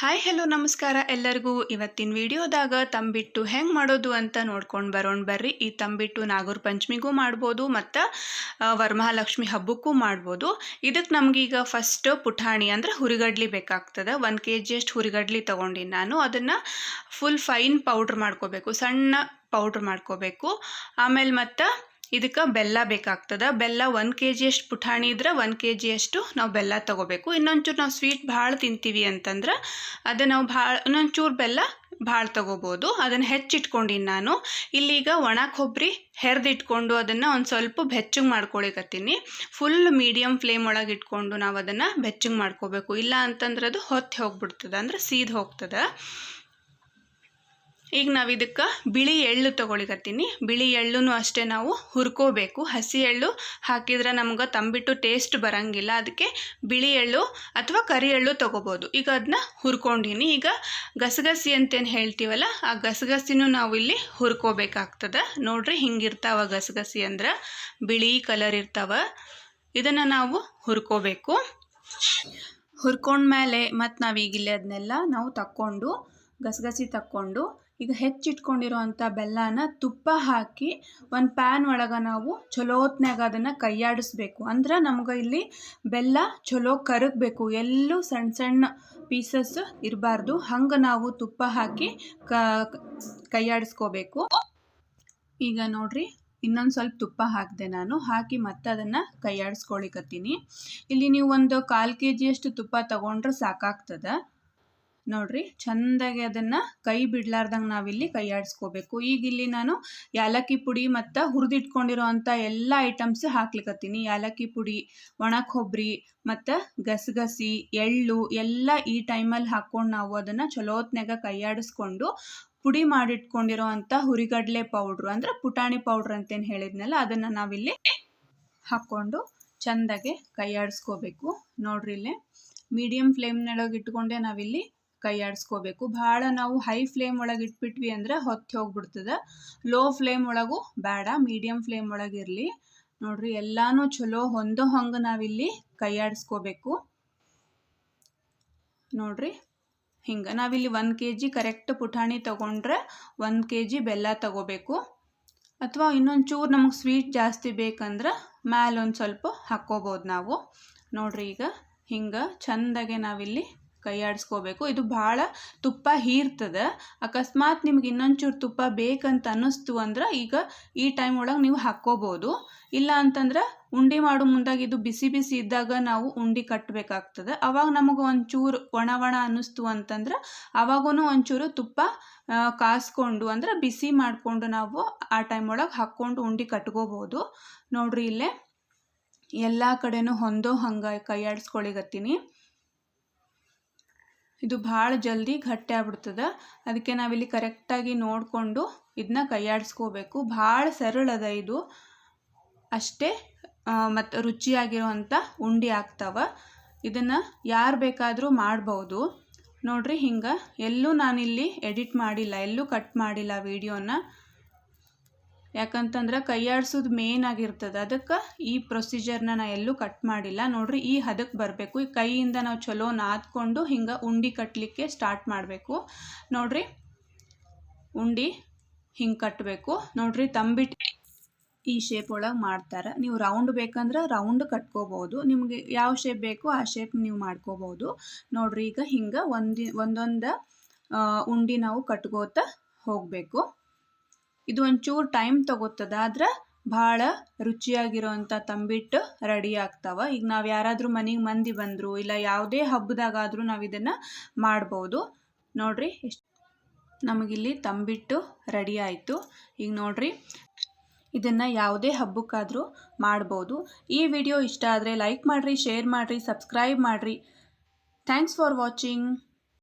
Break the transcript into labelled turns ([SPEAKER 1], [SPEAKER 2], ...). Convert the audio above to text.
[SPEAKER 1] Hi hello ನಮಸ್ಕಾರ ಎಲ್ಲರಿಗೂ. ಇವತ್ತಿನ ವಿಡಿಯೋದಾಗ ತಂಬಿಟ್ಟು ಹೆಂಗೆ ಮಾಡೋದು ಅಂತ ನೋಡ್ಕೊಂಡು ಬರೋಣ ಬರ್ರಿ. ಈ ತಂಬಿಟ್ಟು ನಾಗರ ಪಂಚಮಿಗೂ ಮಾಡ್ಬೋದು ಮತ್ತು ವರಮಹಾಲಕ್ಷ್ಮಿ ಹಬ್ಬಕ್ಕೂ ಮಾಡ್ಬೋದು. ಇದಕ್ಕೆ ನಮಗೀಗ ಫಸ್ಟ್ ಪುಟಾಣಿ ಅಂದರೆ ಹುರಿಗಡ್ಲಿ ಬೇಕಾಗ್ತದೆ. ಒಂದು ಕೆ ಜಿಯಷ್ಟು ಹುರಿಗಡ್ಲಿ ತೊಗೊಂಡಿನಿ ನಾನು. ಅದನ್ನು ಫುಲ್ ಫೈನ್ ಪೌಡ್ರ್ ಮಾಡ್ಕೋಬೇಕು. ಸಣ್ಣ ಪೌಡ್ರ್ ಮಾಡ್ಕೋಬೇಕು. ಆಮೇಲೆ ಮತ್ತು ಇದಕ್ಕೆ ಬೆಲ್ಲ ಬೇಕಾಗ್ತದೆ. ಬೆಲ್ಲ ಒಂದು ಕೆ ಜಿಯಷ್ಟು ಪುಟಾಣಿ ಇದ್ರೆ ಒಂದು ಕೆ ಜಿಯಷ್ಟು ನಾವು ಬೆಲ್ಲ ತೊಗೋಬೇಕು. ಇನ್ನೊಂಚೂರು ನಾವು ಸ್ವೀಟ್ ಭಾಳ ತಿಂತೀವಿ ಅಂತಂದ್ರೆ ಅದು ನಾವು ಭಾಳ, ಇನ್ನೊಂಚೂರು ಬೆಲ್ಲ ಭಾಳ ತೊಗೋಬೋದು. ಅದನ್ನು ಹೆಚ್ಚಿಟ್ಕೊಂಡಿನಿ ನಾನು. ಇಲ್ಲೀಗ ಒಣ ಕೊಬ್ಬರಿ ಹೆರ್ದಿಟ್ಕೊಂಡು ಅದನ್ನು ಒಂದು ಸ್ವಲ್ಪ ಬೆಚ್ಚಗೆ ಮಾಡ್ಕೊಳಿಕತ್ತೀನಿ. ಫುಲ್ ಮೀಡಿಯಮ್ ಫ್ಲೇಮ್ ಒಳಗೆ ಇಟ್ಕೊಂಡು ನಾವು ಅದನ್ನು ಬೆಚ್ಚಗೆ ಮಾಡ್ಕೋಬೇಕು. ಇಲ್ಲ ಅಂತಂದ್ರೆ ಅದು ಹೊತ್ತಿ ಹೋಗ್ಬಿಡ್ತದೆ. ಅಂದ್ರೆ ಸೀದ್ ಹೋಗ್ತದೆ. ಈಗ ನಾವು ಇದಕ್ಕೆ ಬಿಳಿ ಎಳ್ಳು ತೊಗೊಳಿಕತ್ತೀನಿ. ಬಿಳಿ ಎಳ್ಳು ಅಷ್ಟೇ ನಾವು ಹುರ್ಕೋಬೇಕು. ಹಸಿ ಎಳ್ಳು ಹಾಕಿದ್ರೆ ನಮ್ಗೆ ತಂಬಿಟ್ಟು ಟೇಸ್ಟ್ ಬರಂಗಿಲ್ಲ. ಅದಕ್ಕೆ ಬಿಳಿ ಎಳ್ಳು ಅಥವಾ ಕರಿ ಎಳ್ಳು ತೊಗೋಬೋದು. ಈಗ ಅದನ್ನ ಹುರ್ಕೊಂಡಿನಿ. ಈಗ ಗಸಗಸಿ ಅಂತೇನು ಹೇಳ್ತೀವಲ್ಲ, ಆ ಗಸಗಸಿನೂ ನಾವು ಇಲ್ಲಿ ಹುರ್ಕೋಬೇಕಾಗ್ತದೆ. ನೋಡ್ರಿ ಹಿಂಗಿರ್ತಾವ ಗಸಗಸಿ ಅಂದ್ರೆ. ಬಿಳಿ ಕಲರ್ ಇರ್ತಾವ. ಇದನ್ನು ನಾವು ಹುರ್ಕೋಬೇಕು. ಹುರ್ಕೊಂಡ್ಮೇಲೆ ಮತ್ತು ನಾವು ಈಗಿಲ್ಲೇ ಅದನ್ನೆಲ್ಲ ನಾವು ತಕ್ಕೊಂಡು ಗಸಗಸಿ ತಕ್ಕೊಂಡು, ಈಗ ಹೆಚ್ಚಿಟ್ಕೊಂಡಿರುವಂಥ ಬೆಲ್ಲನ ತುಪ್ಪ ಹಾಕಿ ಒಂದು ಪ್ಯಾನ್ ಒಳಗೆ ನಾವು ಚಲೋತ್ನಾಗ ಅದನ್ನು ಕೈಯಾಡಿಸ್ಬೇಕು. ಅಂದ್ರೆ ನಮ್ಗೆ ಇಲ್ಲಿ ಬೆಲ್ಲ ಚಲೋ ಕರಗಬೇಕು. ಎಲ್ಲೂ ಸಣ್ಣ ಸಣ್ಣ ಪೀಸಸ್ ಇರಬಾರ್ದು. ಹಂಗೆ ನಾವು ತುಪ್ಪ ಹಾಕಿ ಕೈಯಾಡಿಸ್ಕೋಬೇಕು. ಈಗ ನೋಡ್ರಿ, ಇನ್ನೊಂದು ಸ್ವಲ್ಪ ತುಪ್ಪ ಹಾಕಿದೆ ನಾನು. ಹಾಕಿ ಮತ್ತೆ ಅದನ್ನು ಕೈಯಾಡಿಸ್ಕೊಳಿಕತ್ತೀನಿ. ಇಲ್ಲಿ ನೀವು ಒಂದು ಕಾಲು ಕೆ ಜಿಯಷ್ಟು ತುಪ್ಪ ತಗೊಂಡ್ರೆ ಸಾಕಾಗ್ತದೆ. ನೋಡ್ರಿ, ಚಂದಾಗಿ ಅದನ್ನು ಕೈ ಬಿಡ್ಲಾರ್ದಂಗೆ ನಾವಿಲ್ಲಿ ಕೈಯಾಡಿಸ್ಕೋಬೇಕು ಈಗ ಇಲ್ಲಿ ನಾನು ಯಾಲಕ್ಕಿ ಪುಡಿ ಮತ್ತು ಹುರಿದಿಟ್ಕೊಂಡಿರೋ ಅಂಥ ಎಲ್ಲ ಐಟಮ್ಸ್ ಹಾಕ್ಲಿಕತ್ತೀನಿ. ಯಾಲಕ್ಕಿ ಪುಡಿ ಒಣ ಕೊಬ್ಬರಿ ಮತ್ತು ಗಸಗಸಿ, ಎಳ್ಳು ಎಲ್ಲ ಈ ಟೈಮಲ್ಲಿ ಹಾಕ್ಕೊಂಡು ನಾವು ಅದನ್ನು ಚಲೋತ್ನಾಗ ಕೈಯಾಡಿಸ್ಕೊಂಡು ಪುಡಿ ಮಾಡಿಟ್ಕೊಂಡಿರೋ ಅಂಥ ಹುರಿಗಡಲೆ ಪೌಡ್ರು ಅಂದ್ರೆ ಪುಟಾಣಿ ಪೌಡ್ರ್ ಅಂತೇನು ಹೇಳಿದ್ನಲ್ಲ, ಅದನ್ನು ನಾವಿಲ್ಲಿ ಹಾಕ್ಕೊಂಡು ಕೈ ಆಡಿಸ್ಕೋಬೇಕು. ನೋಡ್ರಿ ಇಲ್ಲಿ ಮೀಡಿಯಮ್ ಫ್ಲೇಮ್ನೊಳಗೆ ಇಟ್ಕೊಂಡೆ ನಾವಿಲ್ಲಿ ಕೈಯಾಡಿಸ್ಕೋಬೇಕು. ಭಾಳ ನಾವು ಹೈ ಫ್ಲೇಮ್ ಒಳಗೆ ಇಟ್ಬಿಟ್ವಿ ಅಂದ್ರೆ ಹೊತ್ತಿ ಹೋಗ್ಬಿಡ್ತದೆ. ಲೋ ಫ್ಲೇಮ್ ಒಳಗೂ ಬೇಡ ಮೀಡಿಯಮ್ ಫ್ಲೇಮ್ ಒಳಗಿರಲಿ ನೋಡ್ರಿ, ಎಲ್ಲಾನು ಚಲೋ ಹೊಂದೋ ಹಂಗೆ ನಾವಿಲ್ಲಿ ಕೈಯಾಡಿಸ್ಕೋಬೇಕು. ನೋಡ್ರಿ, ಹಿಂಗೆ ನಾವಿಲ್ಲಿ ಒಂದು ಕೆ ಜಿ ಕರೆಕ್ಟ್ ಪುಟಾಣಿ ತೊಗೊಂಡ್ರೆ ಒಂದು ಕೆ ಜಿ ಬೆಲ್ಲ ತಗೋಬೇಕು. ಅಥವಾ ಇನ್ನೊಂದು ಚೂರು ನಮಗೆ ಸ್ವೀಟ್ ಜಾಸ್ತಿ ಬೇಕಂದ್ರೆ ಮ್ಯಾಲೊಂದು ಸ್ವಲ್ಪ ಹಾಕ್ಕೋಬೋದು ನಾವು. ನೋಡ್ರಿ ಈಗ, ಹಿಂಗೆ ಚೆಂದಾಗೆ ನಾವಿಲ್ಲಿ ಕೈಯಾಡಿಸ್ಕೋಬೇಕು. ಇದು ಭಾಳ ತುಪ್ಪ ಹೀರ್ತದೆ. ಅಕಸ್ಮಾತ್ ನಿಮ್ಗೆ ಇನ್ನೊಂಚೂರು ತುಪ್ಪ ಬೇಕಂತ ಅನ್ನಿಸ್ತು ಅಂದ್ರೆ ಈಗ ಈ ಟೈಮ್ ಒಳಗೆ ನೀವು ಹಾಕ್ಕೋಬೋದು. ಇಲ್ಲ ಅಂತಂದ್ರೆ ಉಂಡೆ ಮಾಡೋ ಮುಂದಾಗ ಇದು ಬಿಸಿ ಬಿಸಿ ಇದ್ದಾಗ ನಾವು ಉಂಡೆ ಕಟ್ಟಬೇಕಾಗ್ತದೆ ಅವಾಗ ನಮಗೆ ಒಂಚೂರು ಒಣ ಒಣ ಅನ್ನಿಸ್ತು ಅಂತಂದ್ರೆ ಅವಾಗೂ ಒಂಚೂರು ತುಪ್ಪ ಕಾಸ್ಕೊಂಡು ಅಂದ್ರೆ ಬಿಸಿ ಮಾಡಿಕೊಂಡು ನಾವು ಆ ಟೈಮ್ ಒಳಗೆ ಹಾಕ್ಕೊಂಡು ಉಂಡೆ ಕಟ್ಕೋಬೋದು. ನೋಡ್ರಿ ಇಲ್ಲೇ ಎಲ್ಲ ಕಡೆನೂ ಹೊಂದೋ ಹಂಗೆ ಕೈಯಾಡಿಸ್ಕೊಳಿಗತ್ತೀನಿ ಇದು ಭಾಳ ಜಲ್ದಿ ಗಟ್ಟಿ ಆಗ್ಬಿಡ್ತದೆ. ಅದಕ್ಕೆ ನಾವಿಲ್ಲಿ ಕರೆಕ್ಟಾಗಿ ನೋಡಿಕೊಂಡು ಇದನ್ನ ಕೈಯಾಡಿಸ್ಕೋಬೇಕು. ಭಾಳ ಸರಳದ ಇದು. ಅಷ್ಟೇ ಮತ್ತು ರುಚಿಯಾಗಿರುವಂಥ ಉಂಡೆ ಆಗ್ತಾವ. ಇದನ್ನು ಯಾರು ಬೇಕಾದರೂ ಮಾಡ್ಬೋದು. ನೋಡ್ರಿ ಹಿಂಗೆ ಎಲ್ಲೂ ನಾನಿಲ್ಲಿ ಎಡಿಟ್ ಮಾಡಿಲ್ಲ, ಎಲ್ಲೂ ಕಟ್ ಮಾಡಿಲ್ಲ ವೀಡಿಯೋನ. ಯಾಕಂತಂದ್ರೆ ಕೈಯಾಡ್ಸೋದು ಮೇನ್ ಆಗಿರ್ತದೆ. ಅದಕ್ಕೆ ಈ ಪ್ರೊಸೀಜರ್ನ ನಾ ಎಲ್ಲೂ ಕಟ್ ಮಾಡಿಲ್ಲ. ನೋಡ್ರಿ, ಈ ಹದಕ್ಕೆ ಬರಬೇಕು. ಈ ಕೈಯಿಂದ ನಾವು ಚಲೋ ನಾದ್ಕೊಂಡು ಹಿಂಗೆ ಉಂಡೆ ಕಟ್ಟಲಿಕ್ಕೆ ಸ್ಟಾರ್ಟ್ ಮಾಡಬೇಕು. ನೋಡ್ರಿ, ಉಂಡೆ ಹಿಂಗೆ ಕಟ್ಟಬೇಕು ನೋಡ್ರಿ ತಂಬಿಟ್ಟು ಈ ಶೇಪ್ ಒಳಗೆ ಮಾಡ್ತಾರೆ. ನೀವು ರೌಂಡ್ ಬೇಕಂದ್ರೆ ರೌಂಡ್ ಕಟ್ಕೋಬೋದು ನಿಮಗೆ ಯಾವ ಶೇಪ್ ಬೇಕೋ ಆ ಶೇಪ್ ನೀವು ಮಾಡ್ಕೋಬೋದು ನೋಡ್ರಿ, ಈಗ ಹಿಂಗೆ ಒಂದು, ಒಂದೊಂದು ಉಂಡೆ ನಾವು ಕಟ್ಕೋತ ಹೋಗಬೇಕು. ಇದು ಒಂಚೂರು ಟೈಮ್ ತಗೋತದ, ಆದ್ರೆ ಭಾಳ ರುಚಿಯಾಗಿರೋವಂಥ ತಂಬಿಟ್ಟು ರೆಡಿ ಆಗ್ತಾವ. ಈಗ ನಾವು ಯಾರಾದರೂ ಮನೆಗೆ ಮಂದಿ ಬಂದರು, ಇಲ್ಲ ಯಾವುದೇ ಹಬ್ಬದಾಗಾದರೂ ನಾವು ಇದನ್ನು ಮಾಡ್ಬೋದು. ನೋಡ್ರಿ ನಮಗಿಲ್ಲಿ ತಂಬಿಟ್ಟು ರೆಡಿ ಆಯಿತು. ಈಗ ನೋಡ್ರಿ, ಇದನ್ನು ಯಾವುದೇ ಹಬ್ಬಕ್ಕಾದರೂ ಮಾಡ್ಬೋದು. ಈ ವಿಡಿಯೋ ಇಷ್ಟ ಆದರೆ ಲೈಕ್ ಮಾಡಿರಿ ಶೇರ್ ಮಾಡಿರಿ ಸಬ್ಸ್ಕ್ರೈಬ್ ಮಾಡಿರಿ. Thanks for watching